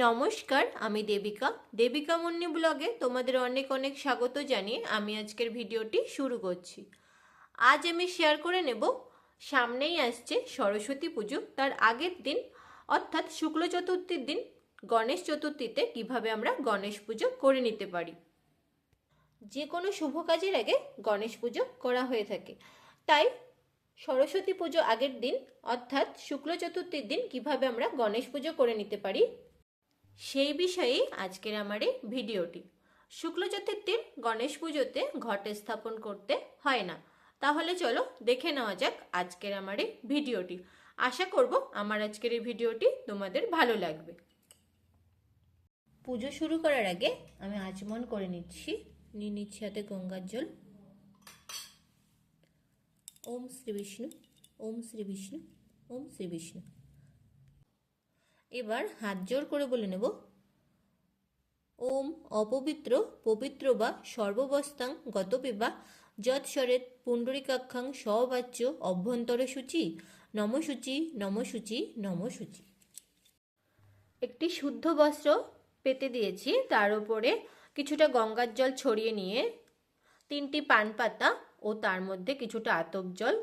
নমস্কার, আমি দেবিকা। দেবিকা মুন্নি ব্লগে তোমাদের অনেক অনেক স্বাগত জানিয়ে আমি আজকের ভিডিওটি শুরু করছি। আজ আমি শেয়ার করে নেব, সামনেই আসছে সরস্বতী পুজো। তার আগের দিন, অর্থাৎ শুক্ল চতুর্থীর দিন, গণেশ চতুর্থীতে কীভাবে আমরা গণেশ পুজো করে নিতে পারি। যে কোনো শুভ কাজের আগে গণেশ পুজো করা হয়ে থাকে। তাই সরস্বতী পুজো আগের দিন, অর্থাৎ শুক্ল চতুর্থীর দিন কীভাবে আমরা গণেশ পুজো করে নিতে পারি সেই বিষয়েই আজকের আমার এই ভিডিওটি। শুক্ল চতুর্থীর গণেশ পুজোতে ঘট স্থাপন করতে হয় না। তাহলে চলো দেখে নেওয়া যাক আজকের আমার এই ভিডিওটি। আশা করব আমার আজকের এই ভিডিওটি তোমাদের ভালো লাগবে। পুজো শুরু করার আগে আমি আচমন করে নিচ্ছি। নিয়ে নিচ্ছি হাতে গঙ্গার জল। ওম শ্রী বিষ্ণু, ওম শ্রী বিষ্ণু, ওম শ্রী বিষ্ণু। এবার হাত জোর করে বলে নেব। ওম অপবিত্র পবিত্র বা সর্ববস্তাং গতপিবা যৎসরেত পুণ্ডরিকাক্ষাং সবাচ্য অভ্যন্তরে সূচি নমসূচি নমসূচি নমসূচি। একটি শুদ্ধ বস্ত্র পেতে দিয়েছি, তার উপরে কিছুটা গঙ্গার জল ছড়িয়ে নিয়ে, তিনটি পান পাতা ও তার মধ্যে কিছুটা আতপ জল,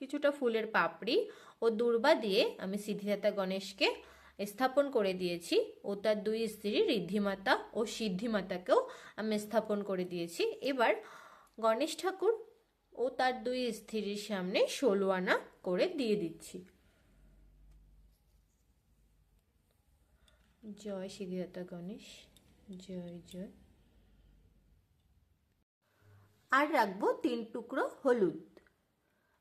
কিছুটা ফুলের পাপড়ি ও দূর্বা দিয়ে আমি সিদ্ধিদাতা গণেশকে স্থাপন করে দিয়েছি ও তার দুই স্ত্রী ঋদ্ধিমাতা ও সিদ্ধিমাতাকেও আমি স্থাপন করে দিয়েছি। এবার গণেশ ঠাকুর ও তার দুই স্ত্রীর সামনে ষোলো আনা করে দিয়ে দিচ্ছি। জয় সিদ্ধিদাতা গণেশ, জয় জয়। আর রাখব তিন টুকরো হলুদ।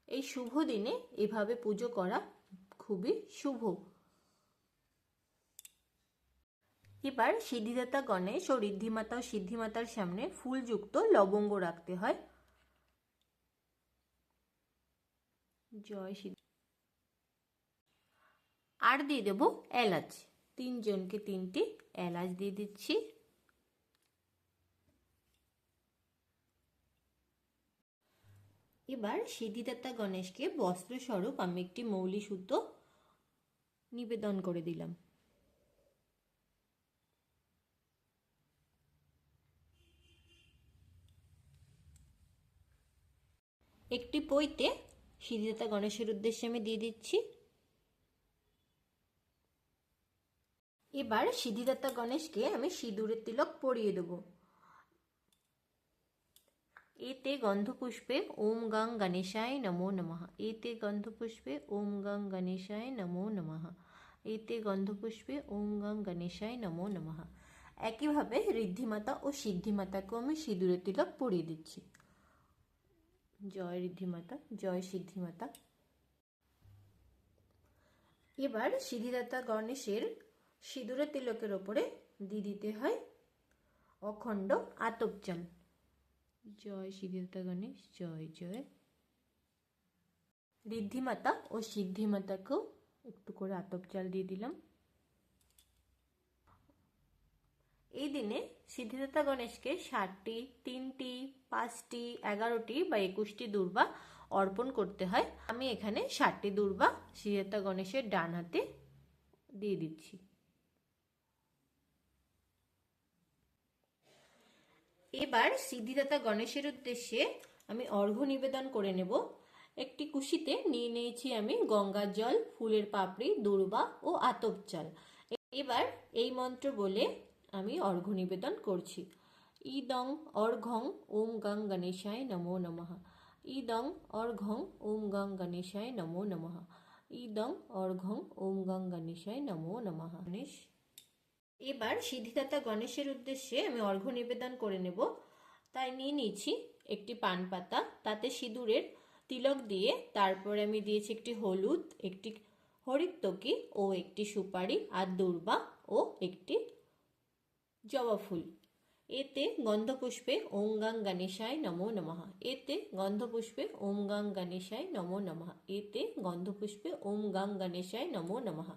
এই শুভ দিনে এভাবে পুজো করা খুবই শুভ। এবার সিদ্ধিদাতা গণেশ ও ঋদ্ধিমাতা ও সিদ্ধিমাতার সামনে ফুলযুক্ত লবঙ্গ রাখতে হয়। জয় সিদ্ধি আর দিয়ে দেবো এলাচ। তিনজনকে তিনটি এলাচ দিয়ে দিচ্ছি। এবার সিদ্ধিদাতা গণেশকে বস্ত্রস্বরূপ আমি একটি মৌলি সুতো নিবেদন করে দিলাম। একটি পইতে সিদ্ধিদাতা গণেশের উদ্দেশ্যে আমি দিয়ে দিচ্ছি। এবার সিদ্ধিদাতা গণেশকে আমি সিঁদুরের তিলক পরিয়ে দেবো। এতে গন্ধপুষ্পে ওম গাং গণেশায় নমো নমঃ। এতে গন্ধপুষ্পে ওম গাং গণেশায় নমো নমঃ। এতে গন্ধপুষ্পে ওম গাং গণেশায় নমো নমঃ। একইভাবে ঋদ্ধিমাতা ও সিদ্ধিমাতাকেও আমি সিঁদুরের তিলক পরিয়ে দিচ্ছি। জয় ঋদ্ধিমাতা, জয় সিদ্ধিমাতা। এবার সিদ্ধিদাতা গণেশের সিঁদুরের তিলকের ওপরে দিয়ে দিতে হয় অখণ্ড আতপ চাল জয় সিদ্ধিদাতা গণেশ, জয় জয়। ঋদ্ধিমাতা ও সিদ্ধিমাতাকেও একটু করে আতপ চাল দিয়ে দিলাম। এই দিনে সিদ্ধিদাতা গণেশকে ষাটটি, তিনটি, পাঁচটি, এগারোটি বা একুশটি দুর্বা অর্পণ করতে হয়। আমি এখানে ষাটটি দুর্বা সিদ্ধিদাতা গণেশের ডান হাতে দিয়ে দিচ্ছি। এবার সিদ্ধিদাতা গণেশের উদ্দেশ্যে আমি অর্ঘ্য নিবেদন করে নেব। একটি কুশিতে নিয়ে নিয়েছি আমি গঙ্গার জল, ফুলের পাপড়ি, দুর্বা ও আতপ চাল। এবার এই মন্ত্র বলে আমি অর্ঘ্য নিবেদন করছি। ইদং অর্ঘং ওম গং গণেশায় নমো নমঃ। ইদং অর্ঘং ওম গং গণেশায় নমো নমঃ। ইদং অর্ঘং ওম গং গণেশায় নমো নমঃ। গণেশ। এবার সিদ্ধিদাতা গণেশের উদ্দেশ্যে আমি অর্ঘ্য নিবেদন করে নেব। তাই নিয়ে নিয়েছি একটি পান পাতা, তাতে সিঁদুরের তিলক দিয়ে তারপরে আমি দিয়েছি একটি হলুদ, একটি হরিত্তকি ও একটি সুপারি, আর দুর্বা ও একটি জবা ফুল। এতে গন্ধপুষ্পে ওম গাং গণেশায় নমো নমঃ। এতে গন্ধপুষ্পে ওম গাং গণেশায় নমো নমঃ। এতে গন্ধপুষ্পে ওম গাং গণেশায় নমো নমঃ।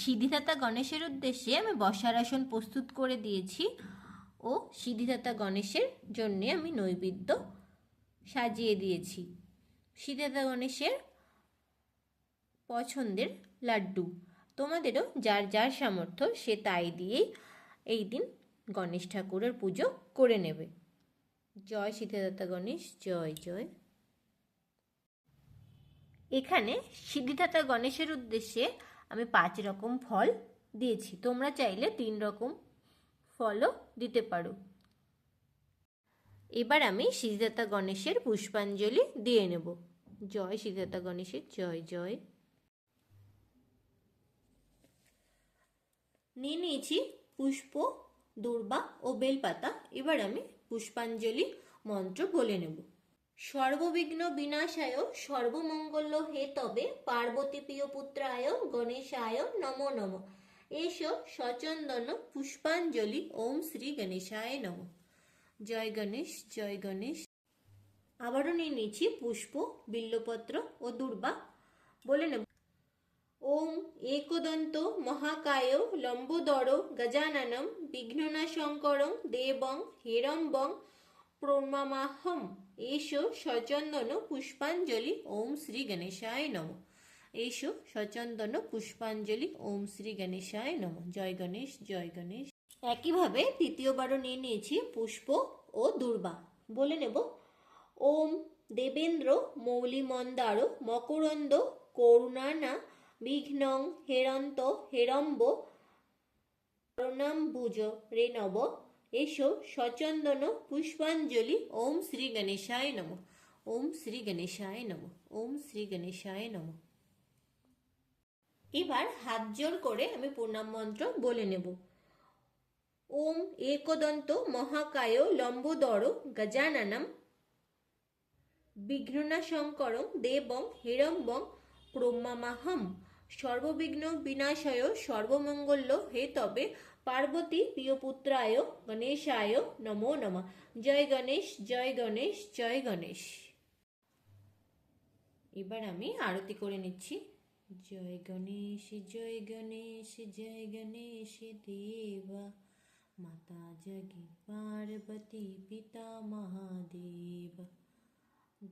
সিদ্ধিদাতা গণেশের উদ্দেশ্যে আমি বসার আসন প্রস্তুত করে দিয়েছি ও সিদ্ধিদাতা গণেশের জন্যে আমি নৈবেদ্য সাজিয়ে দিয়েছি। সিদ্ধিদাতা গণেশের পছন্দের লাড্ডু। তোমাদেরও যার যার সামর্থ্য সে তাই দিয়েই এই দিন গণেশ ঠাকুরের পুজো করে নেবে। জয় সিদ্ধিদাতা গণেশ, জয় জয়। এখানে সিদ্ধিদাতা গণেশের উদ্দেশ্যে আমি পাঁচ রকম ফল দিয়েছি। তোমরা চাইলে তিন রকম ফলও দিতে পারো। এবার আমি সিদ্ধিদাতা গণেশের পুষ্পাঞ্জলি দিয়ে নেব। জয় সিদ্ধিদাতা গণেশের, জয় জয়। নিয়ে নিয়েছি পুষ্প, দুর্বা ও বেলপাতা। এবার আমি পুষ্পাঞ্জলি মন্ত্র বলে নেব। সর্ববিঘ্ন বিনাশায় সর্বমঙ্গল হে তবে পার্বতী প্রিয় পুত্রায় গণেশায় নমো নম। এসো সচন্দন পুষ্পাঞ্জলি ওম শ্রী গণেশায় নম। জয় গণেশ জয় গণেশ। আবারও নিয়ে নিয়েছি পুষ্প, বিল্লপত্র ও দুর্বা। বলে নেব ওম একদন্ত মহাকায় লম্বোদর গজাননম বিঘ্ননাশঙ্করং দেবং হেরম্বং প্রমামাহম এসো সচন্দন পুষ্পাঞ্জলি, ওম শ্রী গণেশায় নম। এসো সচন্দন পুষ্পাঞ্জলি, ওম শ্রী গণেশায় নম। জয় গণেশ জয় গণেশ। একইভাবে তৃতীয়বারও নিয়ে নিয়েছি, পুষ্প ও দুর্বা। বলে নেব, ওম দেবেন্দ্র মৌলিমন্দার মকরন্দ করুণানা বিঘ্নং হেরন্ত হেরম্ব প্রণাম্বুজ রে নব এসো সচন্দন পুষ্পাঞ্জলি। ওম শ্রী গণেশায় নম। ওম শ্রী গণেশায় নম। ওম শ্রী গণেশায় নম। এবার হাত জোর করে আমি প্রণাম মন্ত্র বলে নেব। ওম একদন্ত মহাকায় লম্বোদর গজাননম বিঘ্ননাশঙ্করং দেবং হিরম্বং প্রমামাহম সর্ববিঘ্ন বিনাশায়, সর্বমঙ্গল্য হে তবে। পার্বতী প্রিয়পুত্রায়, গণেশায় নমো নম। জয় গণেশ জয় গণেশ জয় গণেশ। এবার আমি আরতি করে নিচ্ছি। জয় গণেশ জয় গণেশ জয় গণেশ দেবা। মাতা জগি পার্বতী পিতা মহাদেব।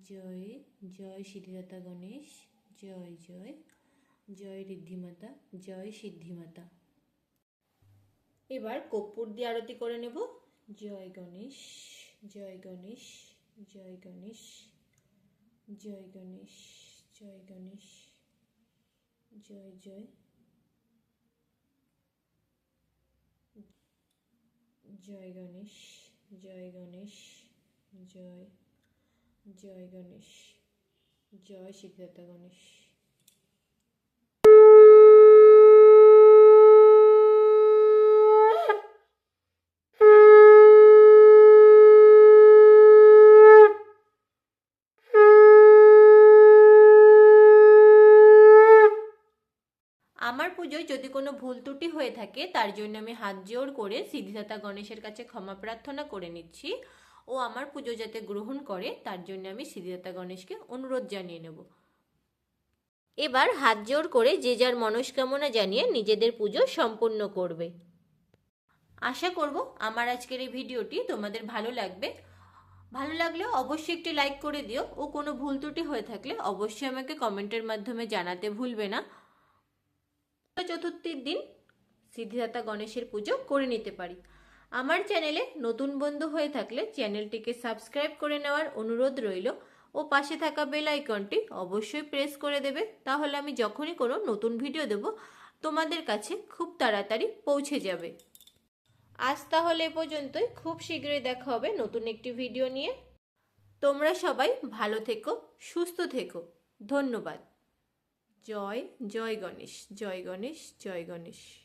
জয় জয় সিদ্ধিদাতা গণেশ, জয় জয় জয় ঋদ্ধিমাতা জয় সিদ্ধিমাতা। এবার কর্পূর দিয়ে আরতি করে নেব। জয় গণেশ জয় গণেশ জয় গণেশ জয় গণেশ জয় গণেশ জয় জয় জয় গণেশ জয় গণেশ জয় জয় গণেশ জয় সিদ্ধার্থ গণেশ। পুজোয় যদি কোনো ভুল ত্রুটি হয়ে থাকে, তার জন্য আমি হাত জোর করে সিদ্ধিদাতা গণেশের কাছে ক্ষমা প্রার্থনা করে নিচ্ছি ও আমার পুজো যাতে গ্রহণ করে, তার জন্য আমি সিদ্ধিদাতা গণেশকে অনুরোধ জানিয়ে নেব। এবার হাত জোর করে যে যার মনস্কামনা জানিয়ে নিজেদের পুজো সম্পূর্ণ করবে। আশা করব আমার আজকের এই ভিডিওটি তোমাদের ভালো লাগবে। ভালো লাগলে অবশ্যই একটি লাইক করে দিও ও কোনো ভুল ত্রুটি হয়ে থাকলে অবশ্যই আমাকে কমেন্টের মাধ্যমে জানাতে ভুলবে না। চতুর্থীর দিন সিদ্ধিদাতা গণেশের পুজো করে নিতে পারি। আমার চ্যানেলে নতুন বন্ধু হয়ে থাকলে চ্যানেলটিকে সাবস্ক্রাইব করে নেওয়ার অনুরোধ রইল ও পাশে থাকা বেল আইকনটি অবশ্যই প্রেস করে দেবে, তাহলে আমি যখনই কোনো নতুন ভিডিও দেব, তোমাদের কাছে খুব তাড়াতাড়ি পৌঁছে যাবে। আজ তাহলে এ পর্যন্তই। খুব শীঘ্রই দেখা হবে নতুন একটি ভিডিও নিয়ে। তোমরা সবাই ভালো থেকো, সুস্থ থেকো। ধন্যবাদ। জয় জয় গণেশ জয় গণেশ জয় গণেশ।